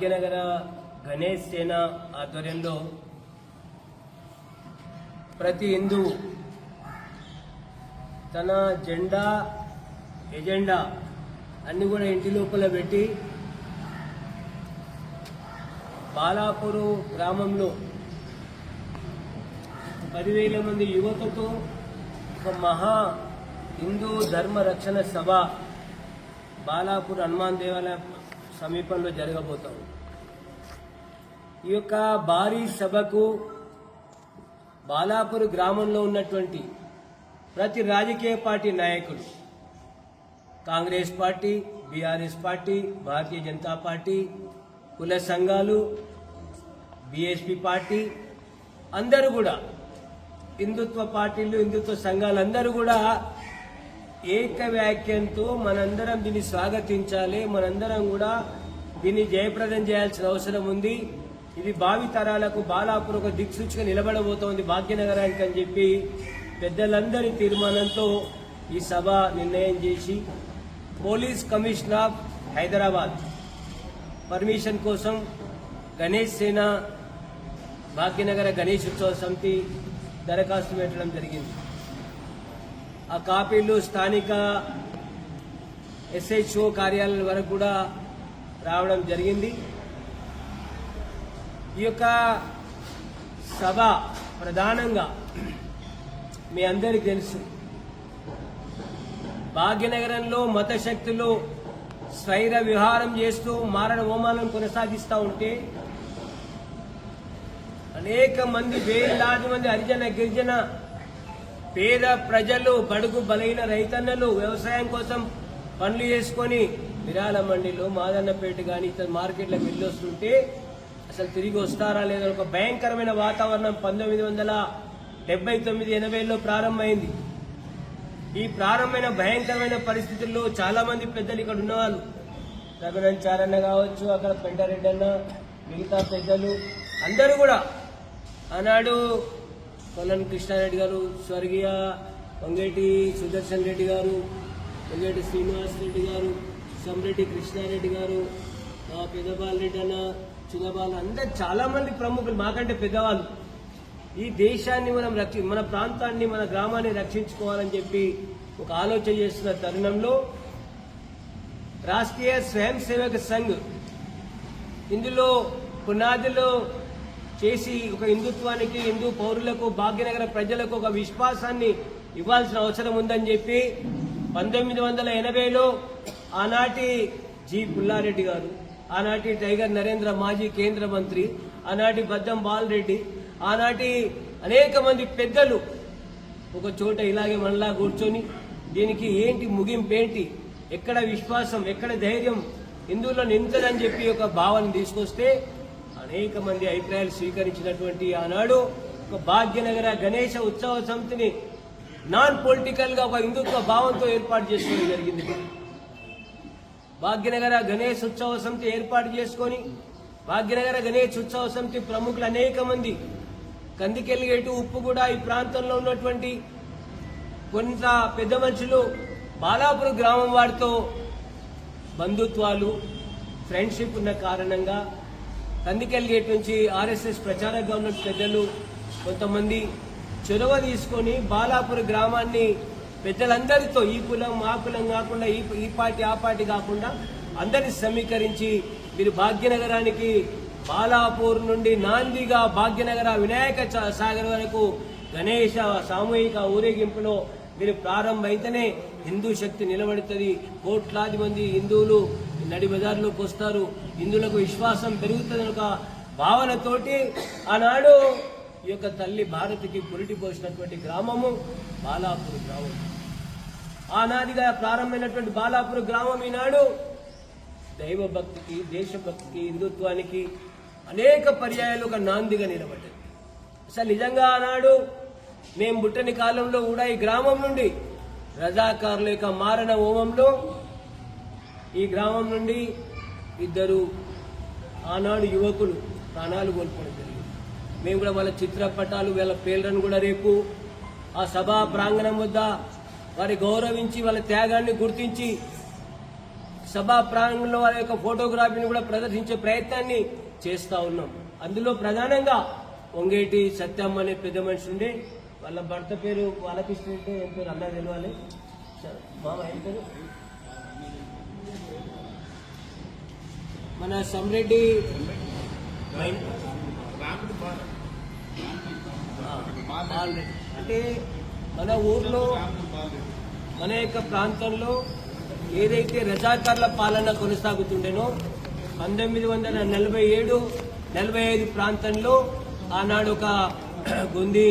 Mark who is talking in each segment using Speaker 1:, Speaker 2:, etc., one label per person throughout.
Speaker 1: భాగ్యనగర గణేష్ సేన ఆధ్వర్యంలో ప్రతి హిందూ తన జెండా ఎజెండా అన్ని కూడా ఇంటి లోపల పెట్టి బాలాపూరు గ్రామంలో పదివేల మంది యువతతో ఒక మహా హిందూ ధర్మ రక్షణ సభ బాలాపూర్ హనుమాన్ దేవాలయం సమీపంలో జరగబోతాం ఈ యొక్క భారీ సభకు బాలాపూర్ గ్రామంలో ఉన్నటువంటి ప్రతి రాజకీయ పార్టీ నాయకులు Congress party BRS party Bharatiya Janata party కుల సంఘాలు బీఎస్పీ పార్టీ అందరూ కూడా హిందుత్వ పార్టీలు హిందుత్వ సంఘాలు అందరూ కూడా ఏక వ్యాఖ్యంతో మనందరం దీన్ని స్వాగతించాలి. మనందరం కూడా దీన్ని జయప్రదం చేయాల్సిన అవసరం ఉంది. ఇది భావి తరాలకు బాలాపూర్ ఒక దిక్సూచిగా నిలబడబోతోంది భాగ్యనగరానికి అని చెప్పి పెద్దలందరి తీర్మానంతో ఈ సభ నిర్ణయం చేసి police commissioner of Hyderabad permission కోసం గణేష్ సేన భాగ్యనగర గణేష్ ఉత్సవ సమితి దరఖాస్తు పెట్టడం జరిగింది. ఆ కాపీలు స్థానిక ఎస్హెచ్ఓ కార్యాలయం వరకు కూడా రావడం జరిగింది. ఈ యొక్క సభ ప్రధానంగా మీ అందరికీ తెలుసు. భాగ్యనగరంలో మత శక్తులు స్వైర విహారం చేస్తూ మారణ హోమాలను కొనసాగిస్తూ ఉంటే అనేక మంది వేలాది మంది హరిజన గిరిజన పేద ప్రజలు బడుగు బలైన రైతన్నలు వ్యవసాయం కోసం పనులు చేసుకొని విరాళ మండిలో మాదన్నపేట కానీ ఇతర మార్కెట్లకు వెళ్ళొస్తుంటే అసలు తిరిగి వస్తారా లేదా ఒక భయంకరమైన వాతావరణం పంతొమ్మిది వందల డెబ్బై తొమ్మిది ఎనభైలో ప్రారంభమైంది. ఈ ప్రారంభమైన భయంకరమైన పరిస్థితుల్లో చాలా మంది పెద్దలు ఇక్కడ ఉన్నవాళ్ళు. రఘునంద్ చారన్న కావచ్చు అక్కడ పెంటారెడ్డి అన్న మిగతా పెద్దలు అందరూ కూడా ఆనాడు కొల్లని కృష్ణారెడ్డి గారు స్వర్గీయ వంగేటి సుదర్శన్ రెడ్డి గారు వంగేటి శ్రీనివాస్ రెడ్డి గారు సమ్రెడ్డి కృష్ణారెడ్డి గారు ఆ పెద్దబాల్ రెడ్డి అన్న చిన్నబాల్ అందరు చాలా మంది ప్రముఖులు మాకంటే పెద్దవాళ్ళు. ఈ దేశాన్ని మనం రక్షి మన ప్రాంతాన్ని మన గ్రామాన్ని రక్షించుకోవాలని చెప్పి ఒక ఆలోచన చేస్తున్న తరుణంలో రాష్ట్రీయ స్వయం సేవక సంఘ్ ఇందులో పునాదిలో చేసి ఒక హిందుత్వానికి హిందూ పౌరులకు భాగ్యనగర ప్రజలకు ఒక విశ్వాసాన్ని ఇవ్వాల్సిన అవసరం ఉందని చెప్పి పంతొమ్మిది వందల ఎనభైలో ఆనాటి జి. పుల్లారెడ్డి గారు ఆనాటి టైగర్ నరేంద్ర మాజీ కేంద్ర మంత్రి ఆనాటి బద్దం బాలరెడ్డి ఆనాటి అనేక మంది పెద్దలు ఒక చోట ఇలాగే మనలా కూర్చొని దీనికి ఏంటి ముగింపేంటి ఎక్కడ విశ్వాసం ఎక్కడ ధైర్యం హిందువుల్లో నింతదని చెప్పి ఒక భావన తీసుకొస్తే అనేక మంది అభిప్రాయాలు స్వీకరించినటువంటి ఆనాడు ఒక భాగ్యనగర గణేష ఉత్సవ సమితిని నాన్ పొలిటికల్గా ఒక హిందుత్వ భావంతో ఏర్పాటు చేసుకోవడం జరిగింది. భాగ్యనగర గణేష్ ఉత్సవ సమితి ఏర్పాటు చేసుకొని భాగ్యనగర గణేష్ ఉత్సవ సమితి ప్రముఖులు అనేక మంది కందికెళ్ళిగేటు ఉప్పు కూడా ఈ ప్రాంతంలో ఉన్నటువంటి కొంత పెద్ద మనుషులు బాలాపురం గ్రామం వారితో బంధుత్వాలు ఫ్రెండ్షిప్ ఉన్న కారణంగా కందికెళ్ళగేట్ నుంచి ఆర్ఎస్ఎస్ ప్రచార ఉన్న పెద్దలు కొంతమంది చొరవ తీసుకొని బాలాపూర్ గ్రామాన్ని పెద్దలందరితో ఈ కులం ఆ కులం కాకుండా ఈ ఈ పార్టీ ఆ పార్టీ కాకుండా అందరిని సమీకరించి మీరు భాగ్యనగరానికి బాలాపూర్ నుండి నాందిగా భాగ్యనగర వినాయక చ- సాగర్ వరకు గణేష సామూహిక ఊరేగింపులో మీరు ప్రారంభమైతేనే హిందూ శక్తి నిలబడుతుంది. కోట్లాది మంది హిందువులు నడి బజార్లోకి వస్తారు. ఇందులకు విశ్వాసం పెరుగుతుంది ఒక భావనతోటి ఆనాడు ఈ యొక్క తల్లి భారతికి పురిటి పోసినటువంటి గ్రామము బాలాపూర్ గ్రామం. ఆనాదిగా ప్రారంభమైనటువంటి బాలాపూర్ గ్రామం ఈనాడు దైవభక్తికి దేశభక్తికి హిందుత్వానికి అనేక పర్యాయాలు ఒక నాందిగా నిలబడ్డది అసలు నిజంగా ఆనాడు మేము బుట్టని కాలంలో కూడా ఈ గ్రామం నుండి రజాకారుల యొక్క మారణ హోమంలో ఈ గ్రామం నుండి ఇద్దరు ఆనాడు యువకులు ప్రాణాలు కోల్పోవడం జరిగింది. మేము కూడా వాళ్ళ చిత్రపటాలు వాళ్ళ పేర్లను కూడా రేపు ఆ సభా ప్రాంగణం వద్ద వారి గౌరవించి వాళ్ళ త్యాగాన్ని గుర్తించి సభా ప్రాంగణంలో వారి యొక్క ఫోటోగ్రఫీని కూడా ప్రదర్శించే ప్రయత్నాన్ని చేస్తూ ఉన్నాం. అందులో ప్రధానంగా ఒంగేటి సత్యమ్మ అనే పెద్ద మనిషి ఉండే. వాళ్ళ భర్త పేరు వాళ్ళకి అంటే ఏం పేరు? అన్నా తెలియాలి మామ ఏం పేరు? మన సమ్రెడ్డి. అంటే మన ఊర్లో మన యొక్క ప్రాంతంలో ఏదైతే రజాకార్ల పాలన కొనసాగుతుండేనో పంతొమ్మిది వందల నలభై ఏడు నలభై ఐదు ప్రాంతంలో ఆనాడు ఒక గొంది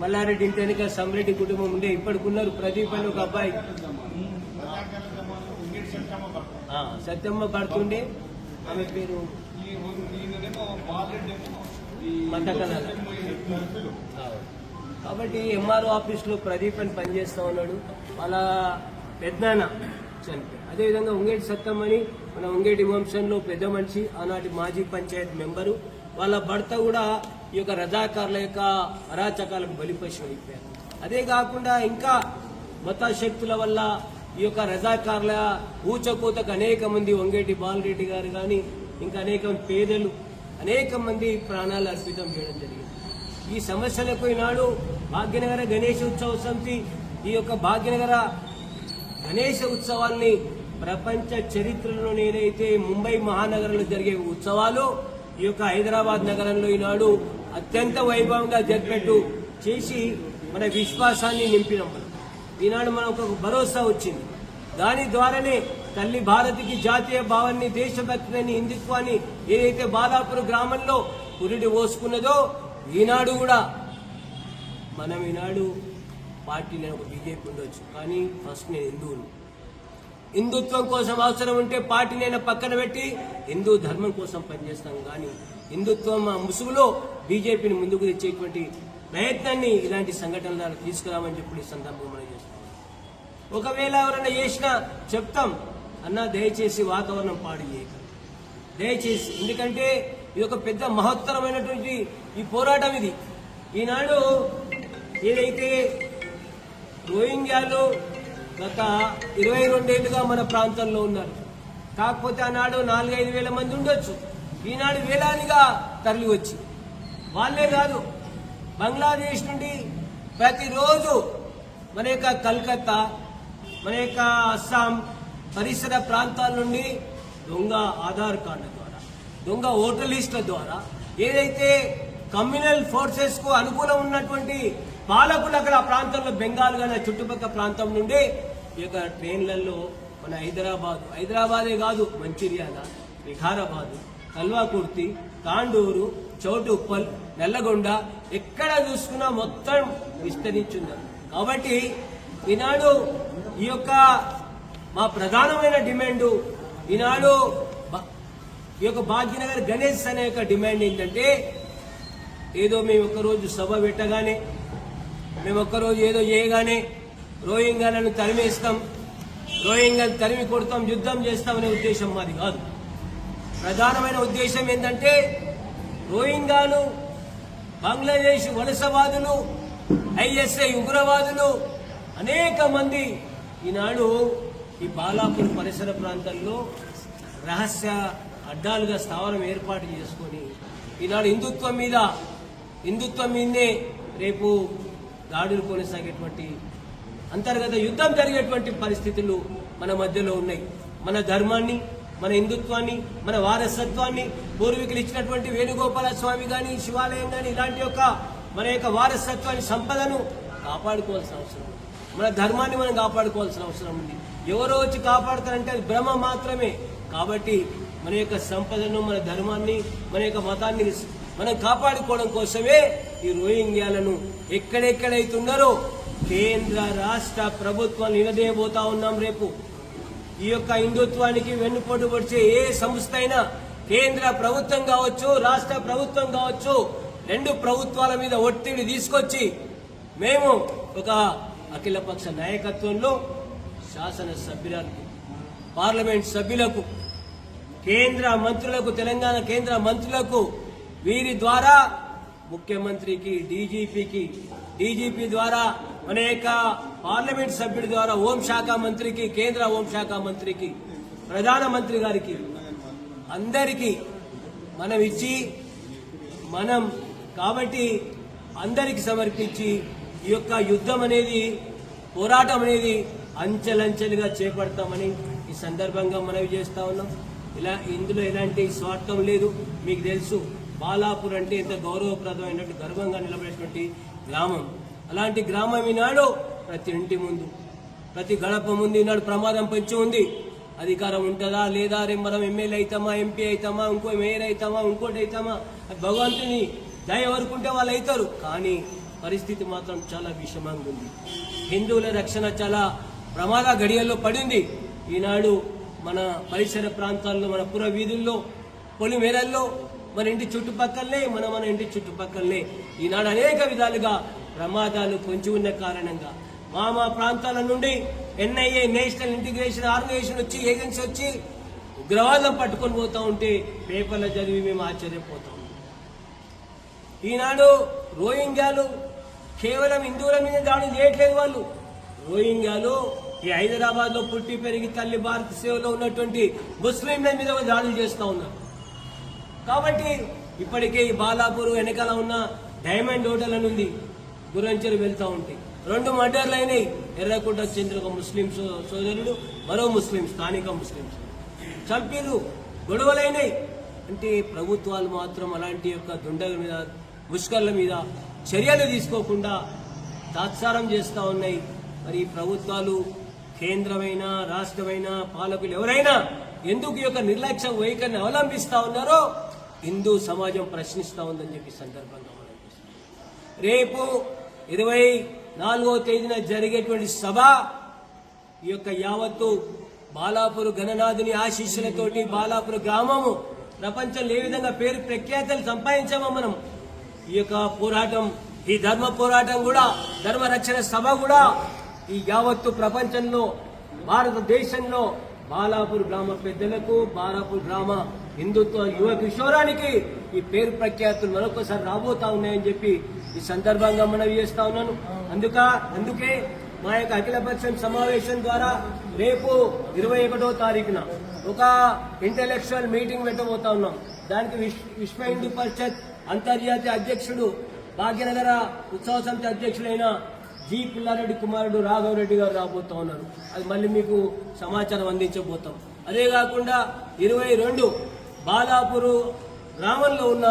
Speaker 1: మల్లారెడ్డి ఇంటి వెనుక సమ్రెడ్డి కుటుంబం ఉండే. ఇప్పటికున్నారు ప్రదీప్ అని ఒక అబ్బాయి. సత్యమ్మ పడుతుండే. కాబట్టి ఎంఆర్ఓ ఆఫీస్లో ప్రదీప్ అని పనిచేస్తా ఉన్నాడు. వాళ్ళ పెద్దనాన్న చనిపోయి అదేవిధంగా ఉంగేటి సత్తమ్మని మన ఉంగేటి వంశంలో పెద్ద మనిషి ఆనాటి మాజీ పంచాయత్ మెంబరు. వాళ్ళ భర్త కూడా ఈ యొక్క రజాకారుల యొక్క అరాచకాలకు బలిపశు అయిపోయారు. అదే కాకుండా ఇంకా మత శక్తుల వల్ల ఈ యొక్క రజాకారుల ఊచకూతకు అనేక మంది వంగేటి బాలరెడ్డి గారు కానీ ఇంకా అనేక పేదలు అనేక మంది ప్రాణాలు అర్పితం చేయడం జరిగింది. ఈ సమస్యలకు ఈనాడు భాగ్యనగర గణేష ఉత్సవ సమితి ఈ యొక్క భాగ్యనగర గణేష ఉత్సవాల్ని ప్రపంచ చరిత్రలో నేనైతే ముంబై మహానగరంలో జరిగే ఉత్సవాలు ఈ యొక్క హైదరాబాద్ నగరంలో ఈనాడు అత్యంత వైభవంగా జరిపినట్టు చేసి మన విశ్వాసాన్ని నింపినాం ఈనాడు మనకు ఒక భరోసా వచ్చింది. దాని ద్వారానే తల్లి భారతికి జాతీయ భావాన్ని దేశభక్తిని హిందుత్వాన్ని ఏదైతే బాలాపూర్ గ్రామంలో పురిడి పోసుకున్నదో ఈనాడు కూడా మనం ఈనాడు పార్టీ నేను ఒక బీజేపీ ఉండొచ్చు. కానీ ఫస్ట్ నేను హిందువులు హిందుత్వం కోసం అవసరం ఉంటే పార్టీ నేను పక్కన పెట్టి హిందూ ధర్మం కోసం పనిచేస్తాం. కానీ హిందుత్వం ఆ ముసుగులో బీజేపీని ముందుకు తెచ్చేటువంటి ప్రయత్నాన్ని ఇలాంటి సంఘటనల ద్వారా తీసుకురామని చెప్పి ఈ సందర్భంగా మనం ఒకవేళ ఎవరైనా చేసినా చెప్తాం. అన్న దయచేసి వాతావరణం పాడు చేయక. దయచేసి ఎందుకంటే ఇది ఒక పెద్ద మహత్తరమైనటువంటి ఈ పోరాటం ఇది. ఈనాడు ఏదైతే రోహింగ్యాలు గత ఇరవై రెండేళ్ళుగా మన ప్రాంతంలో ఉన్నారు. కాకపోతే ఆనాడు నాలుగైదు వేల మంది ఉండొచ్చు. ఈనాడు వేలాదిగా తరలి వచ్చి. వాళ్ళే కాదు బంగ్లాదేశ్ నుండి ప్రతిరోజు మన యొక్క కల్కత్తా మన యొక్క అస్సాం పరిసర ప్రాంతాల నుండి దొంగ ఆధార్ కార్డుల ద్వారా దొంగ ఓటర్ లిస్టుల ద్వారా ఏదైతే కమ్యూనల్ ఫోర్సెస్కు అనుకూలం ఉన్నటువంటి పాలకులు అక్కడ ఆ ప్రాంతంలో బెంగాల్ గల చుట్టుపక్కల ప్రాంతం నుండి ఈ యొక్క ట్రైన్లలో మన హైదరాబాద్ హైదరాబాదే కాదు మంచిర్యాల వికారాబాదు కల్వాకుర్తి తాండూరు చౌటుప్పల్ నల్లగొండ ఎక్కడ చూసుకున్నా మొత్తం విస్తరించున్నారు కాబట్టి ఈనాడు ఈ యొక్క మా ప్రధానమైన డిమాండ్ ఈనాడు ఈ యొక్క భాగ్యనగర్ గణేష్ అనే యొక్క డిమాండ్ ఏంటంటే ఏదో మేము ఒక్కరోజు సభ పెట్టగానే మేము ఒక్కరోజు ఏదో చేయగానే రోహింగాలను తరిమేస్తాం రోహింగ్యాలను తరిమి కొడతాం యుద్ధం చేస్తామనే ఉద్దేశం మాది కాదు. ప్రధానమైన ఉద్దేశం ఏంటంటే రోహింగాలు బంగ్లాదేశ్ వలసవాదులు ఐఎస్ఐ ఉగ్రవాదులు అనేక మంది ఈనాడు ఈ బాలాపూర్ పరిసర ప్రాంతంలో రహస్య అడ్డాలుగా స్థావరం ఏర్పాటు చేసుకొని ఈనాడు హిందుత్వం మీద హిందుత్వం మీదే రేపు దాడులు కొనసాగేటువంటి అంతర్గత యుద్ధం జరిగేటువంటి పరిస్థితులు మన మధ్యలో ఉన్నాయి మన ధర్మాన్ని మన హిందుత్వాన్ని మన వారసత్వాన్ని పూర్వీకులు ఇచ్చినటువంటి వేణుగోపాల స్వామి కానీ శివాలయం కానీ ఇలాంటి యొక్క మన యొక్క వారసత్వాన్ని సంపదను కాపాడుకోవాల్సిన అవసరం ఉంది. మన ధర్మాన్ని మనం కాపాడుకోవాల్సిన అవసరం ఉంది. ఎవరో వచ్చి కాపాడుతారంటే అది భ్రమ మాత్రమే. కాబట్టి మన యొక్క సంపదను మన ధర్మాన్ని మన యొక్క మతాన్ని మనం కాపాడుకోవడం కోసమే ఈ రోహింగ్యాలను ఎక్కడెక్కడైతున్నారో కేంద్ర రాష్ట్ర ప్రభుత్వాలు నిలదేయబోతా ఉన్నాం రేపు. ఈ యొక్క హిందుత్వానికి వెన్నుపోటు పడిచే ఏ సంస్థ అయినా కేంద్ర ప్రభుత్వం కావచ్చు రాష్ట్ర ప్రభుత్వం కావచ్చు రెండు ప్రభుత్వాల మీద ఒత్తిడి తీసుకొచ్చి మేము ఒక అఖిలపక్ష నాయకత్వంలో శాసనసభ్యులకు పార్లమెంట్ సభ్యులకు కేంద్ర మంత్రులకు తెలంగాణ కేంద్ర మంత్రులకు వీరి ద్వారా ముఖ్యమంత్రికి డీజీపీకి డీజీపీ ద్వారా అనేక పార్లమెంట్ సభ్యుడి ద్వారా హోంశాఖ మంత్రికి కేంద్ర హోంశాఖ మంత్రికి ప్రధానమంత్రి గారికి అందరికీ మనం ఇచ్చి మనం కాబట్టి అందరికి సమర్పించి ఈ యొక్క యుద్ధం అనేది పోరాటం అనేది అంచెలంచెలుగా చేపడతామని ఈ సందర్భంగా మనవి చేస్తా ఉన్నాం. ఇలా ఇందులో ఎలాంటి స్వార్థం లేదు. మీకు తెలుసు బాలాపూర్ అంటే ఎంత గౌరవప్రదమైనటువంటి గర్వంగా నిలబడేటువంటి గ్రామం. అలాంటి గ్రామం ఈనాడు ప్రతి ఇంటి ముందు ప్రతి గడప ముందు ఈనాడు ప్రమాదం పెంచి ఉంది. అధికారం ఉంటుందా లేదా? రేపు మనం ఎమ్మెల్యే అవుతామా ఎంపీ అవుతామా ఇంకో మేయర్ అవుతామా ఇంకోటి అవుతామా? భగవంతుని దయ వరకుంటే వాళ్ళు అవుతారు. కానీ పరిస్థితి మాత్రం చాలా విషమంగా ఉంది హిందువుల రక్షణ చాలా ప్రమాద గడియల్లో పడింది. ఈనాడు మన పరిసర ప్రాంతాల్లో మన పుర వీధుల్లో పొలిమేరల్లో మన ఇంటి చుట్టుపక్కలనే మన మన ఇంటి చుట్టుపక్కలనే ఈనాడు అనేక విధాలుగా ప్రమాదాలు పొంచి ఉన్న కారణంగా మా మా ప్రాంతాల నుండి ఎన్ఐఏ నేషనల్ ఇంటిగ్రేషన్ ఆర్గనైజేషన్ వచ్చి ఏజెన్సీ వచ్చి ఉగ్రవాదం పట్టుకొని పోతా ఉంటే పేపర్లో చదివి మేము ఆశ్చర్యపోతాం. ఈనాడు రోహింగ్యాలు కేవలం హిందువుల మీద దాడి చేయట్లేదు వాళ్ళు. రోహింగ్యాలు ఈ హైదరాబాద్లో పుట్టి పెరిగి తల్లి భారత సేవలో ఉన్నటువంటి ముస్లింల మీద దాడులు చేస్తూ ఉన్నారు. కాబట్టి ఇప్పటికే ఈ బాలాపూర్ వెనకాల ఉన్న డైమండ్ హోటల్ అని ఉంది. గురంచెరు వెళ్తూ ఉంటే రెండు మర్డర్లు అయినాయి. ఎర్రకుంట చెందిన ఒక ముస్లిం సో- సోదరుడు మరో ముస్లిం స్థానిక ముస్లింస్ చంపిరు గొడవలైనాయి. అంటే ప్రభుత్వాలు మాత్రం అలాంటి యొక్క దుండగల మీద ముష్కర్ల మీద చర్యలు తీసుకోకుండా తాత్సారం చేస్తూ ఉన్నాయి. మరి ఈ ప్రభుత్వాలు కేంద్రమైనా రాష్ట్రమైనా పాలకులు ఎవరైనా ఎందుకు ఈ యొక్క నిర్లక్ష్య వైఖరిని అవలంబిస్తూ ఉన్నారో హిందూ సమాజం ప్రశ్నిస్తూ ఉందని చెప్పి సందర్భంగా మనం రేపు ఇరవై నాలుగో తేదీన జరిగేటువంటి సభ ఈ యొక్క యావత్తు బాలాపూర్ గణనాథుని ఆశీస్సులతోటి బాలాపూర్ గ్రామము ప్రపంచంలో ఏ విధంగా పేరు ప్రఖ్యాతలు సంపాదించామో మనం ఈ యొక్క పోరాటం ఈ ధర్మ పోరాటం కూడా ధర్మ రక్షణ సభ కూడా ఈ యావత్తు ప్రపంచంలో భారతదేశంలో బాలాపూర్ గ్రామ పెద్దలకు బాలాపూర్ గ్రామ హిందుత్వ యువ కిషోరానికి ఈ పేరు ప్రఖ్యాతులు మరొకసారి రాబోతా ఉన్నాయని చెప్పి ఈ సందర్భంగా మనవి చేస్తా ఉన్నాను. అందుక అందుకే మా యొక్క అఖిలపక్షం సమావేశం ద్వారా రేపు ఇరవై ఒకటో తారీఖున ఒక ఇంటలెక్చువల్ మీటింగ్ పెట్టబోతా ఉన్నాం. దానికి విశ్వ విశ్వ హిందూ పరిషత్ అంతర్జాతీయ అధ్యక్షుడు భాగ్యనగర ఉత్సవ సమితి అధ్యక్షుడైన జి పుల్లారెడ్డి కుమారుడు రాఘవ రెడ్డి గారు రాబోతా ఉన్నారు. అది మళ్ళీ మీకు సమాచారం అందించబోతాం. అదే కాకుండా ఇరవై రెండు బాలాపూరు గ్రామంలో ఉన్న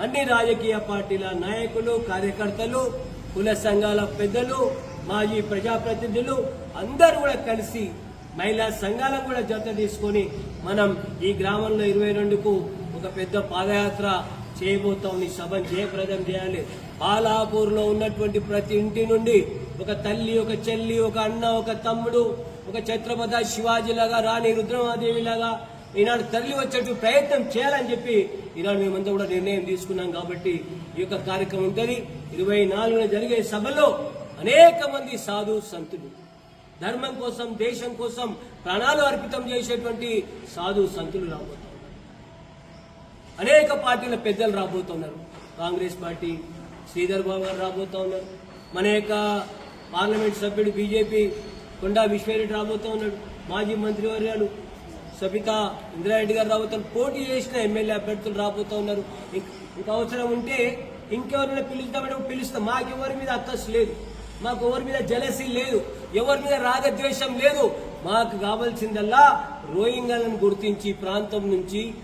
Speaker 1: అన్ని రాజకీయ పార్టీల నాయకులు కార్యకర్తలు కుల సంఘాల పెద్దలు మాజీ ప్రజాప్రతినిధులు అందరూ కూడా కలిసి మహిళా సంఘాలను కూడా జత తీసుకొని మనం ఈ గ్రామంలో ఇరవై రెండుకు ఒక పెద్ద పాదయాత్ర చేయబోతాం నీ సభను జయప్రదం చేయాలి. ఆలాపూర్లో ఉన్నటువంటి ప్రతి ఇంటి నుండి ఒక తల్లి ఒక చెల్లి ఒక అన్న ఒక తమ్ముడు ఒక ఛత్రపతి శివాజీలాగా రాణి రుద్రమాదేవిలాగా ఈనాడు తరలి వచ్చేట్టు ప్రయత్నం చేయాలని చెప్పి ఈనాడు మేమంతా కూడా నిర్ణయం తీసుకున్నాం కాబట్టి ఈ యొక్క కార్యక్రమం ఉంటుంది. ఇరవై నాలుగున జరిగే సభలో అనేక మంది సాధు సంతులు. ధర్మం కోసం దేశం కోసం ప్రాణాలు అర్పితం చేసేటువంటి సాధు సంతులు రాబోతున్నారు. అనేక పార్టీల పెద్దలు రాబోతున్నారు కాంగ్రెస్ పార్టీ శ్రీధర్ బాబు గారు రాబోతా ఉన్నారు. మన యొక్క పార్లమెంట్ సభ్యుడు బీజేపీ కొండా విశ్వరెడ్డి రాబోతూ ఉన్నాడు. మాజీ మంత్రివర్యాలు సబితా ఇంద్రారెడ్డి గారు రాబోతున్నారు పోటీ చేసిన ఎమ్మెల్యే అభ్యర్థులు రాబోతా ఉన్నారు. ఇంకా అవసరం ఉంటే ఇంకెవరైనా పిలుస్తామంటే పిలుస్తాం. మాకు ఎవరి మీద అత్తస్ లేదు. మాకు ఎవరి మీద జలసి లేదు. ఎవరి మీద రాగద్వేషం లేదు. మాకు కావాల్సిందల్లా రోహింగ్యాలను గుర్తించి ప్రాంతం నుంచి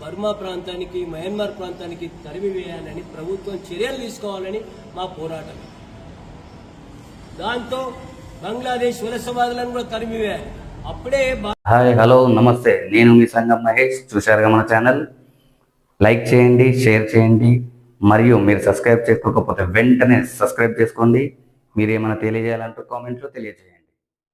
Speaker 1: బర్మా ప్రాంతానికి మయన్మార్ ప్రాంతానికి తరిమివేయాలని ప్రభుత్వం చర్యలు తీసుకోవాలని మా పోరాటం. దాంతో బంగ్లాదేశ్ వలసవాదులను కూడా తరిమివేయాలి అప్పుడే
Speaker 2: హాయ్ హలో నమస్తే. నేను మీ సంగం మహేష్. చూశారుగా మన ఛానల్. లైక్ చేయండి షేర్ చేయండి. మరియు మీరు సబ్స్క్రైబ్ చేసుకోకపోతే వెంటనే సబ్స్క్రైబ్ చేసుకోండి. మీరు ఏమైనా తెలియజేయాలంటూ కామెంట్లో తెలియజేయండి.